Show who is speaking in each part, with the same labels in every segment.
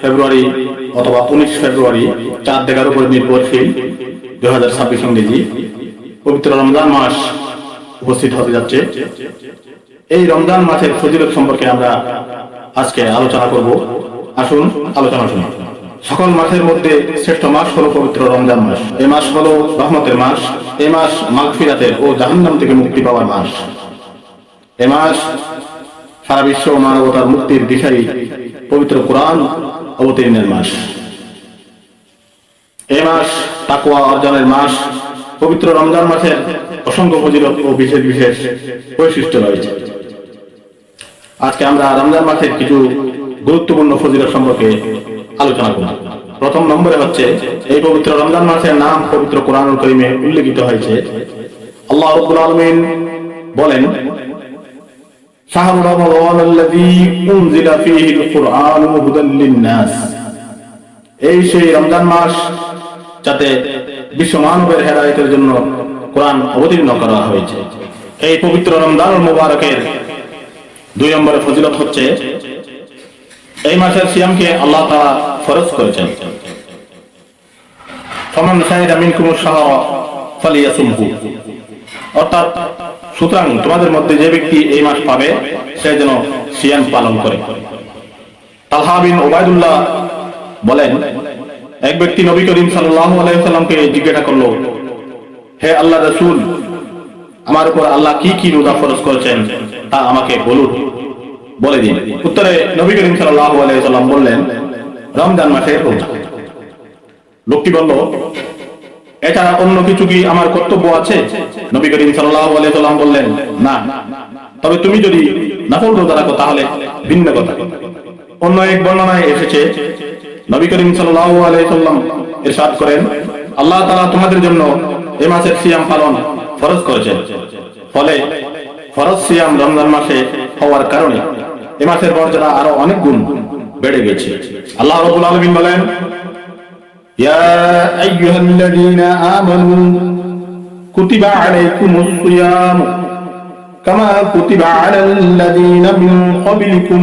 Speaker 1: ফেব্রুয়ারি অথবা উনিশ ফেব্রুয়ারি চাঁদ দেখার উপর নির্ভরশীল দুই হাজার ছাব্বিশ ইংরেজি পবিত্র রমজান মাস উপস্থিত হতে যাচ্ছে। এই রমজান মাসের ফজিলত সম্পর্কে আমরা আজকে আলোচনা করব। আসুন, আলোচনা শুনি। সকল মাসের মধ্যে শ্রেষ্ঠ মাস হলো পবিত্র রমজান মাস। এই মাস হলো রহমতের মাস। এই মাস মাগফিরাতের ও জাহান্নাম থেকে মুক্তি পাওয়ার মাস। এ মাস সারা বিশ্ব মানবতার মুক্তির দিশারি পবিত্র কোরআন অবতীর্ণের মাস। এ মাস তাকুয়া অর্জনের মাস। পবিত্র রমজান মাসের অসংখ্য ফজিলত ও বিশেষ বিশেষ বৈশিষ্ট্য রয়েছে। আজকে আমরা রমজান মাসের কিছু গুরুত্বপূর্ণ ফজিলত সম্পর্কে আলোচনা করব। প্রথম নম্বরে হচ্ছে, এই পবিত্র রমজান মাসের নাম পবিত্র কোরআনুল করিমে উল্লেখিত হয়েছে। আল্লাহ রব্বুল আলমিন বলেন শাহরু রমাদান আল্লাযী উনজিলা ফীহিল কুরআনু হুদাল লিন-নাস। এই সেই রমজান মাস যাতে বিশ্ব মানবের হেদায়তের জন্য কোরআন অবতীর্ণ করা হয়েছে। এই পবিত্র রমজান মুবারকের দুই নম্বরে ফজিলত হচ্ছে, এই মাসের সিয়ামকে আল্লাহ তাআলা ফরজ করেছেন। ফমান শাহিদা মিনকুম শাহরা ফালিয়াসুমহু। অর্থাৎ, সুতরাং তোমাদের মধ্যে যে ব্যক্তি এই মাস পাবে, সে যেন সিয়াম পালন করে। তালহা বিন ওবায়দুল্লাহ বলেন এক ব্যক্তি নবী করিম সাল্লামকে জিজ্ঞাসা করল, হে আল্লাহ রাসূল, আমার উপর আল্লাহ কি কি রোজা ফরজ করেছেন তা আমাকে বলুন। বলে দিন। উত্তরে নবী করিম সাল্লাম বললেন, রমজান মাসের রোজা। লোকটি বলল, এছাড়া অন্য কিছু কি আমার কর্তব্য আছে? নবী করিম সাল্লাম বললেন, না। তবে তুমি যদি নফল রোজা রাখো তাহলে ভিন্ন কথা। অন্য এক বর্ণনায় এসেছে নবী করিম সাল্লাম ইরশাদ করেন, আল্লাহ তালা তোমাদের জন্য এ মাসের সিয়াম পালন ফরজ করেছেন। ফলে ফরজ সিয়াম রমজান মাসে হওয়ার কারণে এ মাসের মর্যাদা আরও অনেক গুণ বেড়ে গেছে। আল্লাহ রাব্বুল আলামিন বলেন কুতিবা তাত্তাকুন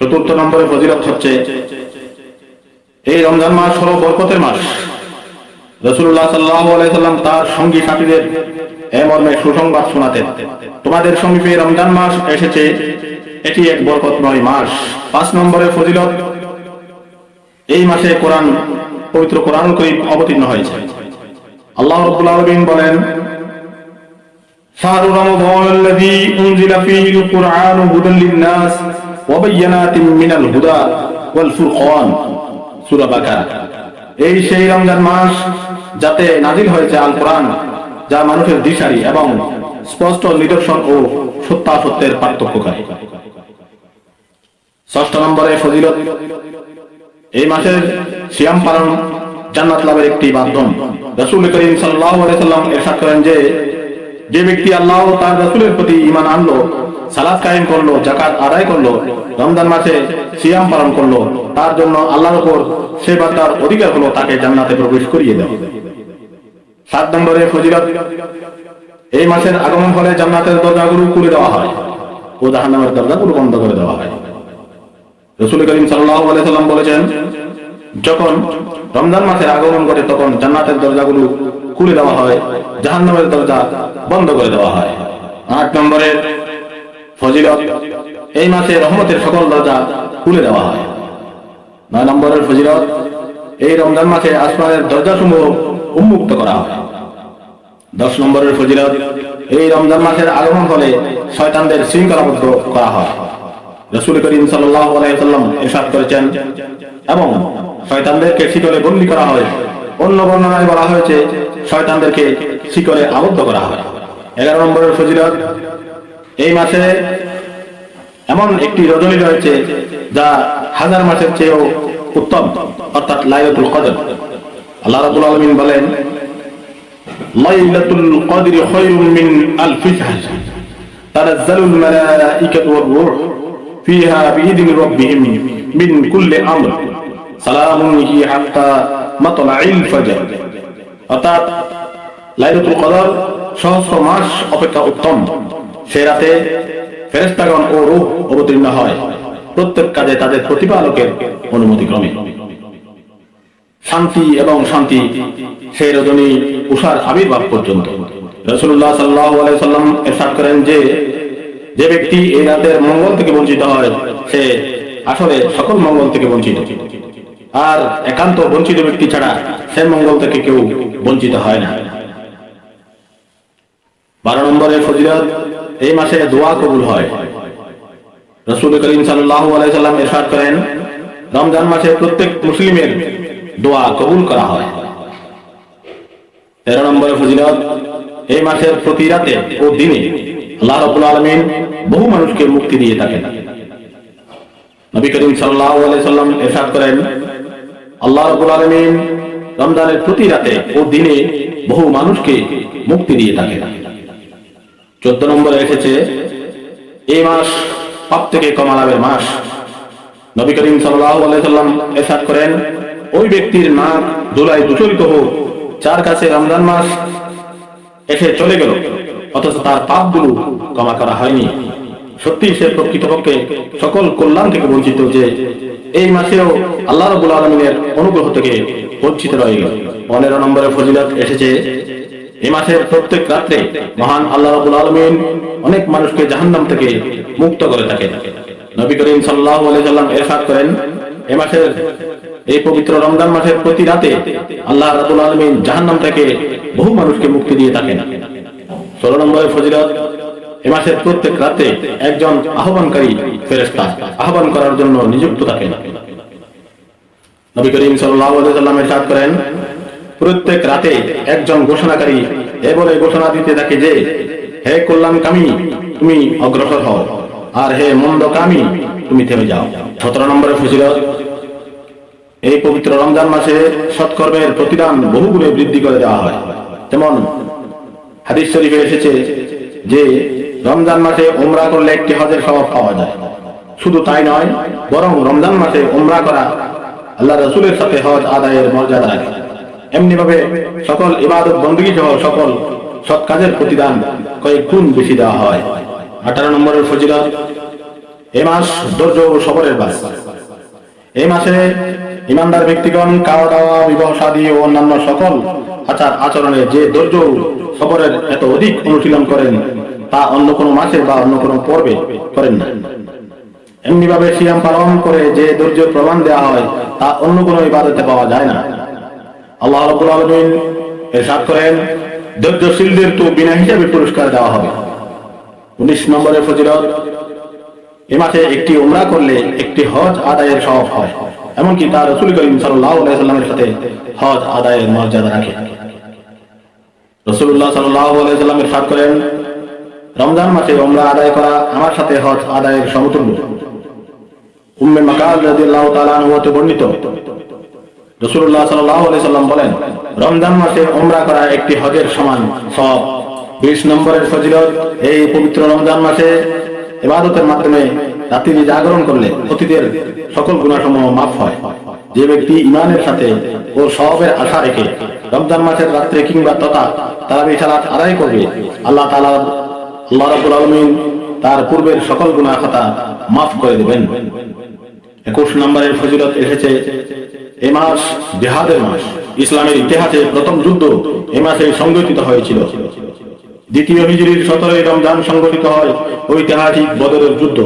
Speaker 1: চতুর্থ নম্বরে ফজিলত হচ্ছে এই রমজান মাস হলো বরকতের মাস রসুল্লাহ সাল্লাহ আলাইসাল্লাম তার সঙ্গী সাথীদের এ মর্মে সুসংবাদ শোনাতেন তোমাদের সমীপে রমজান মাস এসেছে এটি এক বরকতময় মাস পাঁচ নম্বরে ফজিলত এই মাসে কোরআন পবিত্র কোরআন করিম অবতীর্ণ হয়েছে আল্লাহ রব্বুল আলমিন বলেন شهر رمضان الذي أنزل فيه القرآن هدى للناس وبينات من الهدى والفرقان সূরা বাকারা এই সেই রমজান মাস যাতে নাজিল হয়েছে আল কোরআন যা মানুষের দিশারি এবং স্পষ্ট নিদর্শন ও সত্যাসত্যের পার্থক্যকারী ষষ্ঠ নম্বরে ফজিলত এই মাসের সিয়াম পালন জান্নাত লাভের একটি মাধ্যম রাসূল করিম সাল্লাল্লাহু আলাইহি সাল্লাম ইরশাদ করেন যে যে ব্যক্তি আল্লাহ ও তার রাসূলের প্রতি ঈমান আনলো সালাত কায়েম করল, যাকাত আদায় করল, রমজান মাসে সিয়াম পালন করল, তার জন্য আল্লাহর উপর সে বার্তার অধিকার হলো তাকে জান্নাতে প্রবেশ করিয়ে দেওয়া। সাত নম্বরে ফজিলত, এই মাসের আগমন ফলে জান্নাতের দরজাগুলো খুলে দেওয়া হয় ও জাহান্নামের দরজাগুলো বন্ধ করে দেওয়া হয়। রসুল করিম সাল্লাল্লাহু আলাইহি সাল্লাম বলেছেন, যখন রমজান মাসের আগমন করে তখন জান্নাতের দরজাগুলো খুলে দেওয়া হয়, জাহান্নামের দরজা বন্ধ করে দেওয়া হয়। আট নম্বরের ফজিলত, এই মাসে রহমতের সকল দরজা খুলে দেওয়া হয়। নয় নম্বরের ফজিলত, এই রমজান মাসে আসমানের দরজাসমূহ উন্মুক্ত করা হয়। দশ নম্বরের ফজিলত, এই রমজান মাসের আগমন হলে শয়তানদের শৃঙ্খলাবদ্ধ করা হয়। রসুল করিম সাল্লাম এরশাদ করেছেন, এবং শয়তানদেরকে শিকলে বন্দী করা হয়। অন্য বর্ণনায় বলা হয়েছে, শয়তানদেরকে শিকলে আবদ্ধ করা হয়। এগারো নম্বরের ফজিলত এই মাসে এমন একটি রজনী রয়েছে যা হাজার মাসের চেয়েও উত্তম, অর্থাৎ লাইলাতুল কদর। আল্লাহ রাব্বুল আলামিন বলেন, লাইলাতুল কদরি খায়রুম মিন আলফি শাহর। তানাজ্জালুল মালাইকাতু ওয়ার রূহ ফিহা বিইذن রাব্বিহিম মিন কুল্লি আমর। সালামুন হিয়া হাত্তা মাতলাইল ফজর। অর্থাৎ লাইলাতুল কদর সহস্র মাস অপেক্ষা উত্তম। সে রাতে ফেরেস্তাগণ ও রূহ অবতীর্ণ হয়। প্রত্যেক কাজে তাদের প্রতিপালকের অনুমতি ক্রমে। শান্তি এবং শান্তি সেই রজনী উষার আবির্ভাব পর্যন্ত। রসুল্লাহ সাল্লাহ সাল্লাম এরশাদ করেন যে যে ব্যক্তি এই রাতের মঙ্গল থেকে বঞ্চিত হয়, সে আসলে সকল মঙ্গল থেকে বঞ্চিত। আর একান্ত বঞ্চিত ব্যক্তি ছাড়া সে মঙ্গল থেকে কেউ বঞ্চিত হয় না। বারো নম্বরে ফজিলত এই মাসে দোয়া কবুল হয়। রসুল করিম সাল্লাহ আলাইসাল্লাম এরশাদ করেন, রমজান মাসে প্রত্যেক মুসলিমের দোয়া কবুল করা হয়। তেরো নম্বরে ফজিলত, এই মাসের প্রতি রাতে ও দিনে আল্লাহ রবুল আলমিন বহু মানুষকে মুক্তি দিয়ে থাকেন। নবী করিম সাল্লাহ আলাইসাল্লাম এরশাদ করেন, আল্লাহ রবুল আলমিন রমজানের প্রতি রাতে ও দিনে বহু মানুষকে মুক্তি দিয়ে থাকেন। চোদ্দ নম্বরে এসেছে এই মাস পাপ থেকে কমা লাভের মাস। নবী করিম সাল্লাম এসাদ করেন, ওই ব্যক্তির নাক ধুলাই দূষরিত হোক, যার কাছে রমজান মাস এসে চলে গেল, অথচ তার পাপ পাপগুলো কমা করা হয়নি। সত্যি সে প্রকৃতপক্ষে সকল কল্যাণ থেকে বঞ্চিত যে এই মাসেও আল্লাহ রবুল আলমিনের অনুগ্রহ থেকে বঞ্চিত রয়ে গেল। পনেরো নম্বরে ফজিলত এসেছে এই মাসের প্রত্যেক রাত্রে মহান আল্লাহ রাবুল আলমিন অনেক মানুষকে জাহান্নাম থেকে মুক্ত করে থাকে। নবী করিম সাল্লাহ সাল্লাম এরশাদ করেন, এ মাসের এই পবিত্র রমজান মাসের প্রতি রাতে আল্লাহ রাবুল আলমিন জাহান্নাম থেকে বহু মানুষকে মুক্তি দিয়ে থাকেন। ষোলো নম্বরের ফজিলত, এ মাসের প্রত্যেক রাতে একজন আহ্বানকারী ফেরেস্তা আহ্বান করার জন্য নিযুক্ত থাকেন। নবী করিম সাল্লাহ সাল্লাম এরশাদ করেন প্রত্যেক রাতে একজন ঘোষণাকারী এ বলে ঘোষণা দিতে থাকে যে, হে কল্যাণকামী, তুমি অগ্রসর হও, আর হে মন্দকামী, তুমি থেমে যাও। সতেরো নম্বরে ফজিলত, এই পবিত্র রমজান মাসে সৎকর্মের প্রতিদান বহুগুণে বৃদ্ধি করে দেওয়া হয়। যেমন হাদিস শরীফে এসেছে যে, রমজান মাসে ওমরা করলে একটি হজের স্বভাব পাওয়া যায়। শুধু তাই নয়, বরং রমজান মাসে ওমরা করা আল্লাহ রসুলের সাথে হজ আদায়ের মর্যাদা রাখে। এমনি ভাবে সকল ইবাদত বন্দী সহ সকল সৎ কাজের প্রতিদান কয়েক গুণ বেশি দেওয়া হয়। আঠারো নম্বরের ফজিলত, এ মাস ধৈর্য ও সবরের মাস। এই মাসে ইমানদার ব্যক্তিগণ খাওয়া দাওয়া বিবাহ সাদী ও অন্যান্য সকল আচার আচরণে যে ধৈর্য সবরের এত অধিক অনুশীলন করেন, তা অন্য কোনো মাসে বা অন্য কোনো পর্বে করেন না। এমনিভাবে সিয়াম পালন করে যে ধৈর্যের প্রমাণ দেওয়া হয়, তা অন্য কোনো ইবাদতে পাওয়া যায় না। আল্লাহ রাব্বুল আলামিন এরশাদ করেন, ধৈর্যশীলদের তো বিনা হিসাবে পুরস্কার দেওয়া হবে। উনিশ নম্বরের ফজিলত, এ মাসে একটি উমরা করলে একটি হজ আদায়ের সব হয়, এমনকি তার রসুল করিম সাল্লামের সাথে হজ আদায়ের মর্যাদা রাখে। রসুল্লাহ সাল্লাহ সাল্লামের সাত করেন, রমজান মাসে উমরা আদায় করা আমার সাথে হজ আদায়ের সমতুল্য। উম্মে মাকাল রাদিয়াল্লাহু তাআলা আনহু হতে বর্ণিত রসুল্লাহ সাল্লাম বলেন, রমজান মাসে করা একটি হজের সমান সব। বিশ নম্বরের ফজিলত, এই পবিত্র রমজান মাসে ইবাদতের মাধ্যমে রাত্রি জাগরণ করলে অতীতের সকল গুণাসমূহ মাফ হয়। যে ব্যক্তি ইমানের সাথে ও সবের আশা রেখে রমজান মাসের রাত্রে কিংবা তথা তারা বিশালাত আদায় করবে, আল্লাহ তালা আল্লাহ রাবুল আলমিন তার পূর্বের সকল গুণা খাতা মাফ করে দেবেন। একুশ নম্বরের ফজিলত এসেছে এ মাস জেহাদের মাস। ইসলামের ইতিহাসে প্রথম যুদ্ধ এ মাসে সংগঠিত হয়েছিল। দ্বিতীয় হিজরির সতেরোই রমজান সংগঠিত হয় ঐতিহাসিক বদরের যুদ্ধ।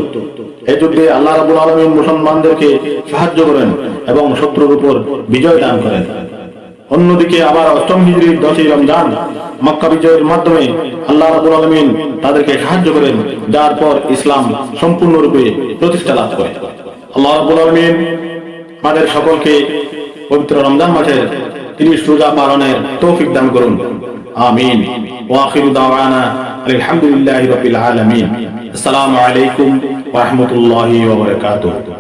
Speaker 1: এই যুদ্ধে আল্লাহ রাবুল আলমিন মুসলমানদেরকে সাহায্য করেন এবং শত্রুর উপর বিজয় দান করেন। অন্যদিকে আবার অষ্টম হিজরির দশই রমজান মক্কা বিজয়ের মাধ্যমে আল্লাহ রাবুল আলমিন তাদেরকে সাহায্য করেন, যার পর ইসলাম সম্পূর্ণরূপে প্রতিষ্ঠা লাভ করে। আল্লাহ রাবুল আলমিন আমাদের সকলকে পবিত্র রমজান মাসের তিনি রোজা পালনের তৌফিক দান করুন। আমিন। ওয়াখিরু দাওয়ানা আলহামদুলিল্লাহি রাব্বিল আলামিন। আসসালামু আলাইকুম ওয়া রাহমাতুল্লাহি ওয়া বারাকাতুহু।